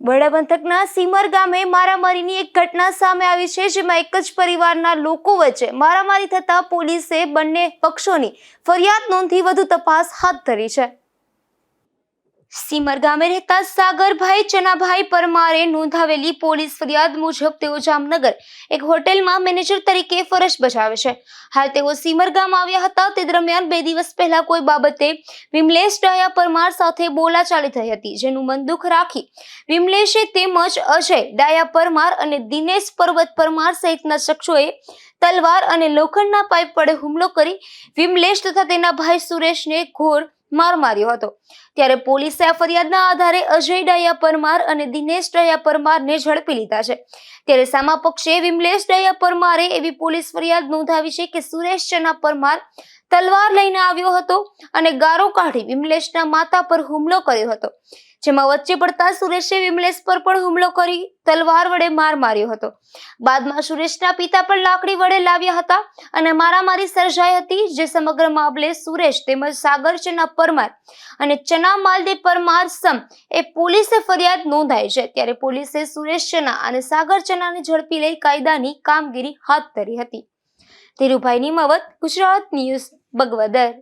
બરડા પંથકના સીમર ગામે મારામારીની એક ઘટના સામે આવી છે, જેમાં એક જ પરિવારના લોકો વચ્ચે મારામારી થતા પોલીસે બંને પક્ષોની ફરિયાદ નોંધી વધુ તપાસ હાથ ધરી છે. સીમર ગામે રહેતા સાગરભાઈ ચનાભાઈ પરમારે નોંધાવેલી પોલીસ ફરિયાદ મુજબ તેઓ જામનગર એક હોટેલમાં મેનેજર તરીકે ફરજ બજાવે છે. હાલ તેઓ સીમર ગામ આવ્યા હતા. તે દરમિયાન બે દિવસ પહેલા કોઈ બાબતે વિમલેશ ડાયા પરમાર સાથે બોલાચાલી થઈ હતી, જેનું મન દુઃખ રાખી વિમલેશે તેમજ અજય ડાયા પરમાર અને દિનેશ પર્વત પરમાર સહિતના શખ્સોએ તલવાર અને લોખંડના પાઇપ વડે હુમલો કરી વિમલેશ તથા તેના ભાઈ સુરેશને ઘોર માર માર્યો હતો. ત્યારે પોલીસે આ ફરિયાદના આધારે અજય ડાયા પરમાર અને દિનેશ ડાયા પરમારને ઝડપી લીધા છે. ત્યારે સામા પક્ષે વિમલેશ ડાયા પરમારે એવી પોલીસ ફરિયાદ નોંધાવી છે કે સુરેશ ચના પરમાર તલવાર લઈને આવ્યો હતો અને ગારો કાઢી વિમલેશના માતા પર હુમલો કર્યો હતો. જેમાં વચ્ચે પડતા સુરેશે વિમલેશ પર પણ હુમલો કરી તલવાર વડે માર માર્યો હતો. બાદમાં સુરેશના પિતા પણ લાકડી વડે લાવ્યા હતા અને મારામારી સર્જાઈ હતી, જે સમગ્ર મામલે સુરેશ તેમજ સાગર ચના પરમાર અને ચના માલદે પરમાર સમ એ પોલીસે ફરિયાદ નોંધાઈ છે, ત્યારે પોલીસે સુરેશ ચના અને સાગર ચનાને ઝડપી લઈ કાયદાની કામગીરી હાથ ધરી હતી. ધીરુભાઈ નિમાવત, ગુજરાત ન્યૂઝ, બગવદર.